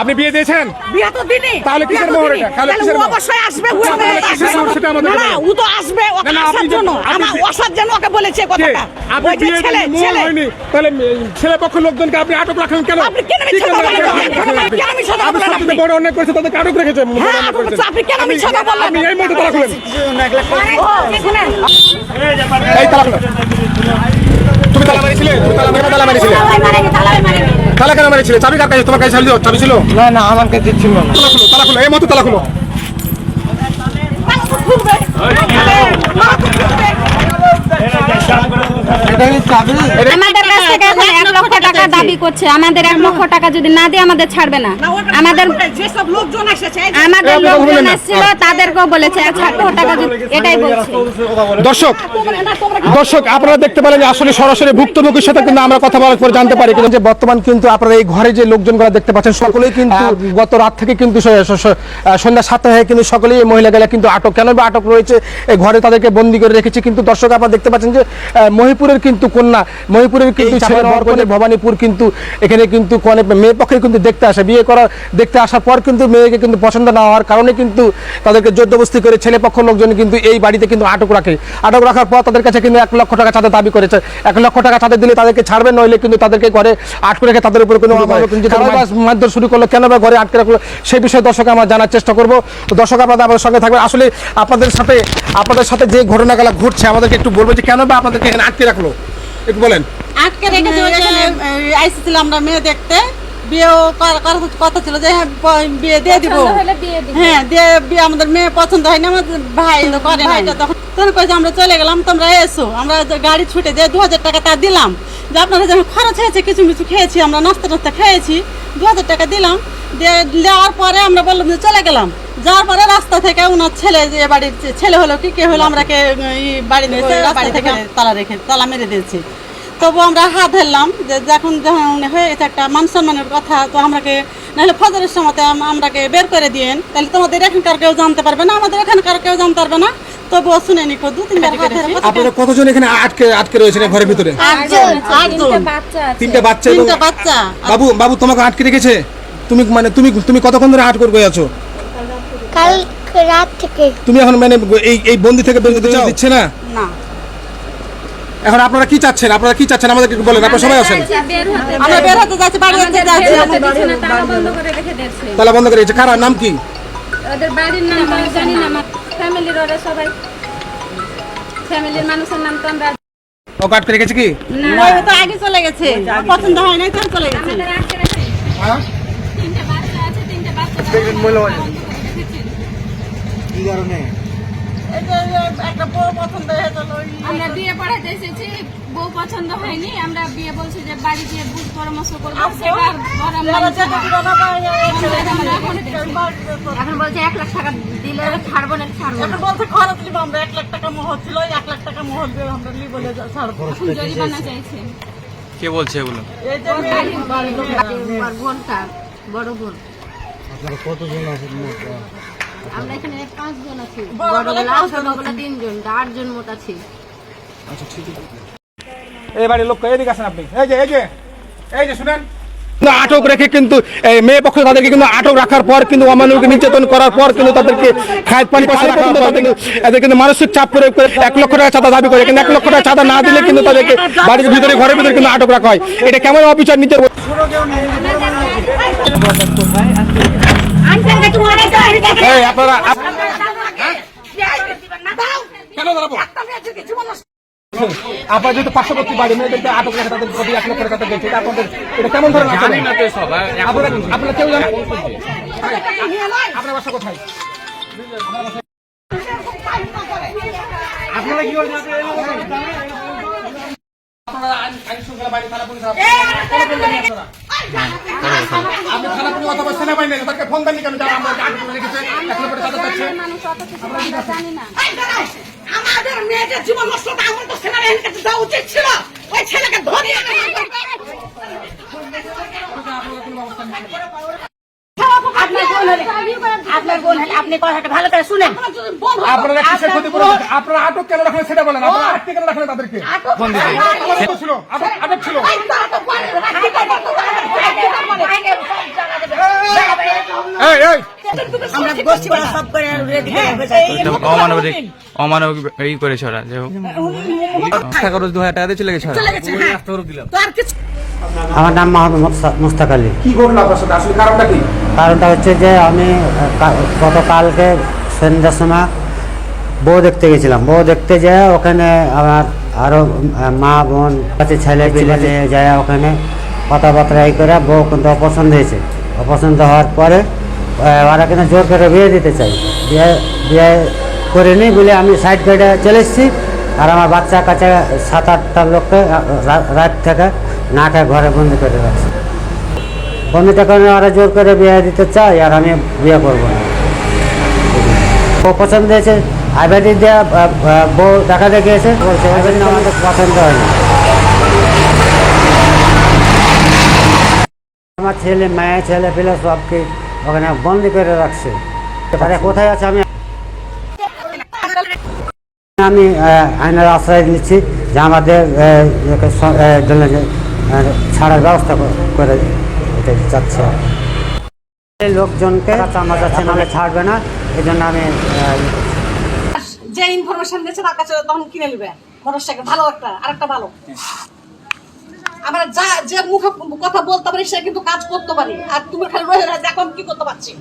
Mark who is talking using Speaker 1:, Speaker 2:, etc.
Speaker 1: আপনি বিয়ে দিয়েছেন
Speaker 2: বিয়ে তো দিনি
Speaker 1: তাহলে কিসের মোহর এটা? তাহলে কিসের
Speaker 2: ও
Speaker 1: মোহর?
Speaker 2: অবশ্যই আসবে।
Speaker 1: মোহর সেটা আমাদের
Speaker 2: না, ও তো আসবে ও আসার জন্য আমার অসার জন্য ওকে বলেছে? কথাটা
Speaker 1: আপনি বিয়ে
Speaker 2: ছেলে
Speaker 1: মোহর
Speaker 2: ছেলে
Speaker 1: হয়নি তাহলে ছেলে পক্ষ লোকজনকে আপনি আটক রাখলেন কেন
Speaker 2: আপনি কেন মিথ্যা কথা বলেন? কেন? কেন মিথ্যা কথা
Speaker 1: আপনি? বড় অনেক করেছে তাদেরকে আটক রেখেছেন বড়
Speaker 2: হ্যাঁ, আপনি কেন আমি কথা বললেন?
Speaker 1: আপনি এই মুহূর্তে তালা খুলেন এই তালা খুলেন তুমি তালা মারিছিলে তুমি তালা মেরে তালা মারিছিলে তালা কেন মেরেছিলে? চাবি কার কাছে? তোমার কাছে ছিল? চাবি ছিল?
Speaker 3: না না আমার কাছে ছিল না।
Speaker 1: তালা খুলো তালা খুলো এই মতো তালা খুলো।
Speaker 3: এটা কি চাবি?
Speaker 4: আমাদের কাছ থেকে এখন এক টাকা দাবি করছে আমাদের এক লক্ষ টাকা যদি না দিয়ে আমাদের ছাড়বে না। আমাদের
Speaker 2: যেসব লোকজন এসেছে
Speaker 4: আমাদের লোকজন এসেছিল তাদেরকেও বলেছে এক লক্ষ টাকা যদি এটাই বলছে।
Speaker 1: দর্শক দর্শক আপনারা দেখতে পেলেন যে আসলে সরাসরি ভুক্তভোগীর সাথে কিন্তু আমরা কথা বলার পর জানতে পারি কিন্তু যে বর্তমান কিন্তু আপনারা এই ঘরে যে লোকজনগুলো দেখতে পাচ্ছেন সকলেই কিন্তু গত রাত থেকে কিন্তু সন্ধ্যা সাতটা হয়ে কিন্তু সকলেই এই মহিলাগুলা কিন্তু আটক। কেন বা আটক রয়েছে? এই ঘরে তাদেরকে বন্দি করে রেখেছে। কিন্তু দর্শক আপনারা দেখতে পাচ্ছেন যে আহ, মহিপুরের কিন্তু কন্যা মহিপুরের কিন্তু ছেলে ভবানীপুর কিন্তু এখানে কিন্তু কনে মেয়ে পক্ষে কিন্তু দেখতে আসে বিয়ে করার দেখতে আসার পর কিন্তু মেয়েকে কিন্তু পছন্দ না হওয়ার কারণে কিন্তু তাদেরকে জোরদবস্তি করে ছেলে পক্ষ লোকজন কিন্তু এই বাড়িতে কিন্তু আটক রাখে। আটক রাখার পর তাদের কাছে কিন্তু এক লক্ষ টাকা চাঁদা দাবি করেছে। এক লক্ষ টাকা চাঁদা দিলে তাদেরকে ছাড়বে নইলে কিন্তু তাদেরকে ঘরে আটকে রেখে তাদের উপর কোনো মারধর শুরু করল। কেন বা ঘরে আটকে রাখল? সেই বিষয়ে দর্শক আমরা জানার চেষ্টা করব। তো দর্শক আপনাদের আমাদের সঙ্গে থাকবে আসলে আপনাদের সাথে আপনাদের সাথে যে ঘটনাগুলো ঘটছে আমাদেরকে একটু বলব যে কেন বা আপনাদেরকে এখানে আটকে রাখল? একটু বলেন।
Speaker 5: আটকে রেখেছে আইসেছিল আমরা মেয়ে দেখতে বিয়েও কথা ছিল যে হ্যাঁ বিয়ে দিয়ে দিব। হ্যাঁ দিয়ে বিয়ে আমাদের মেয়ে পছন্দ হয়নি আমাদের ভাই তো করে নাই তখন। তখন কয়েছে আমরা চলে গেলাম তোমরা এসো। আমরা যে গাড়ি ছুটে দিয়ে দু হাজার টাকা তা দিলাম। যে আপনারা যখন খরচ হয়েছে কিছু কিছু খেয়েছি আমরা নাস্তা টাস্তা খেয়েছি। দু হাজার টাকা দিলাম। দেওয়ার পরে আমরা বললাম যে চলে গেলাম। যাওয়ার পরে রাস্তা থেকে ওনার ছেলে যে বাড়ির ছেলে হলো কি কে হলো আমরাকে বাড়ি বাড়ি থেকে তালা রেখে তালা মেরে দিয়েছে। তবু আমরা হাত ধরলাম যে যখন যখন হয়েছে একটা মান সম্মানের কথা তো আমরাকে নাহলে ফজরের সময় আমরাকে বের করে দিয়েন। তাহলে তোমাদের এখানকার কেউ জানতে পারবে না আমাদের এখানকার কেউ জানতে পারবে না। নিকো দু তিনবার
Speaker 1: আপনারা কতজন এখানে আটকে আটকে রয়েছেন ঘরের ভিতরে?
Speaker 5: আটজন। আটজন
Speaker 4: তিনটে বাচ্চা
Speaker 1: তিনটা বাচ্চা বাবু বাবু তোমাকে আটকে রেখেছে? তুমি মানে তুমি তুমি কতক্ষণ ধরে আটক করে আছো?
Speaker 6: কাল রাত থেকে।
Speaker 1: তুমি এখন মানে এই এই বন্দি থেকে বের হতে চাও দিচ্ছে না?
Speaker 5: না।
Speaker 1: এখন আপনারা কি চাচ্ছেন? আপনারা কি চাচ্ছেন? আমাদেরকে বলেন আপনারা সবাই আছেন
Speaker 5: আমরা বের হতে যাচ্ছি বাড়ি যাচ্ছি।
Speaker 4: তালা বন্ধ করে রেখে দিয়েছে।
Speaker 1: তালা বন্ধ করে দিয়েছে। কারা? নাম কি?
Speaker 4: ওদের বাড়ির নাম জানি না ফ্যামিলির ওরা সবাই। ফ্যামিলির মানুষের নাম তো আমরা
Speaker 1: ও কাট করে গেছে কি?
Speaker 5: ওই তো আগে চলে গেছে। পছন্দ হয় নাই তো চলে গেছে।
Speaker 4: আমাদের আজকে আছে হ্যাঁ? তিনটা বাচ্চা আছে তিনটা বাচ্চা
Speaker 3: কি কারণে?
Speaker 5: একটা বউ পছন্দ হয়ে গেল
Speaker 4: আমরা বিয়ে পড়াতে এসেছি বউ পছন্দ হয়নি আমরা বিয়ে বলছি যে বাড়ি গিয়ে বুঝ পরামর্শ করব। সেবার পরামর্শ এখন বলছে এক লাখ টাকা দিলে ছাড়বো না ছাড়বো
Speaker 5: খরচ নিব আমরা এক লাখ টাকা মোহর ছিল এক লাখ টাকা দিয়ে আমরা নিব ছাড়বো।
Speaker 4: এখন জরিমানা চাইছে।
Speaker 7: কে বলছে এগুলো?
Speaker 5: এই যে
Speaker 4: আর বোনটা বড় বোন
Speaker 3: কতজন আছেন? মোট?
Speaker 4: আমরা এখানে পাঁচজন আছি। বড়গুলা ছোটগুলা তিনজন আটজন মোট আছি।
Speaker 1: এই বাড়ির লোক এদিকে আসেন আপনি। এই যে এই যে এই যে শুনেন। আটক রেখে কিন্তু মেয়ে পক্ষ তাদেরকে কিন্তু আটক রাখার পর কিন্তু অমানবিক নির্যাতন করার পর কিন্তু তাদেরকে খায় পানি রাখার পর কিন্তু মানসিক চাপ প্রয়োগ করে এক লক্ষ টাকা চাঁদা দাবি করে। কিন্তু এক লক্ষ টাকা চাঁদা না দিলে কিন্তু তাদেরকে বাড়ির ভিতরে ঘরের ভিতরে কিন্তু আটক রাখা হয়। এটা কেমন অবিচার নিতে আপনারা আপ- কেন দাঁড়াবো? আপনার যেহেতু পার্শ্ববর্তী বাড়ি মেয়েদেরকে আটক রেখে তাদের প্রতি এক লক্ষ টাকা এটা আপনাদের এটা কেমন ধরনের
Speaker 7: সব
Speaker 1: আপনারা কেউ জানেন আপনার বাসা কোথায়? আপনারা কি আপনারা আইন- শৃঙ্খলা বাহিনী, থানা পুলিশ? আপনি থানা সেনাবাহিনী তাদেরকে ফোন দেননি কেন যারা আমরা আটক
Speaker 4: কিছু
Speaker 2: আমাদের মেয়েদের জীবন নষ্ট আমার তো সেনাবাহিনীর কাছে যাওয়া উচিত ছিল ওই ছেলেকে
Speaker 6: আপনার বোন হলে হলে আপনি কথাটা ভালো করে শুনেন
Speaker 1: আপনারা কিসের ক্ষতি আপনারা আটক কেন রাখলেন সেটা বলেন আপনারা আটকে কেন রাখলেন তাদেরকে আটক ছিল আটক ছিল
Speaker 6: আটক করে
Speaker 1: এই এই
Speaker 6: আমরা গোষ্ঠী পাড়া সব করে রেডি
Speaker 2: হ্যাঁ,
Speaker 6: করে যাই
Speaker 7: এটা অমানবিক অমানবিক ই করেছে ওরা যে টাকা রোজ দু হাজার টাকা দিয়ে চলে গেছে। ওরা।
Speaker 2: চলে গেছে হ্যাঁ। তো আর কিছু
Speaker 3: আমার নাম মোহাম্মদ মুস্তাক আলী।
Speaker 1: কি ঘটনা আপনার সাথে? আসলে কারণটা কি?
Speaker 3: কারণটা হচ্ছে যে আমি গতকালকে সন্ধ্যার সময় বউ দেখতে গেছিলাম। বউ দেখতে যায় ওখানে আমার আরও মা বোন কাছে ছেলে পিলে নিয়ে যায় ওখানে কথাবার্তা এই করে বউ কিন্তু অপছন্দ হয়েছে। অপছন্দ হওয়ার পরে ওরা কিন্তু জোর করে বিয়ে দিতে চাই বিয়ে বিয়ে করিনি বলে আমি সাইড গাড়ি চলে এসেছি আর আমার বাচ্চা কাছে সাত আটটা লোককে রাত থেকে না খেয়ে ঘরে বন্দি করে রাখছে। বন্ধুটা কারণে ওরা জোর করে বিয়ে দিতে চাই আর আমি বিয়ে করব না। ও পছন্দ হয়েছে আইবাটি আহ, বউ দেখা দেখে এসে বলছে আমাদের পছন্দ হয় না। আমার ছেলে মায়ের ছেলে পেলে সবকে ওখানে বন্দি করে রাখছে। এবারে কোথায় আছে আমি আমি আইনের আশ্রয় নিচ্ছি যে আমাদের ছাড়ার ব্যবস্থা করে চাচ্ছে লোকজনকে আমার কাছে নামে ছাড়বে না। এই জন্য আমি
Speaker 2: যে ইনফরমেশন দিয়েছে তার কাছে তখন কিনে নেবে। মোটরসাইকেল ভালো একটা, আরেকটা ভালো। আমরা যা যে মুখে কথা বলতে পারি, সে কিন্তু কাজ করতে পারি। আর তুমি খালি রয়ে এখন কি করতে পারছি?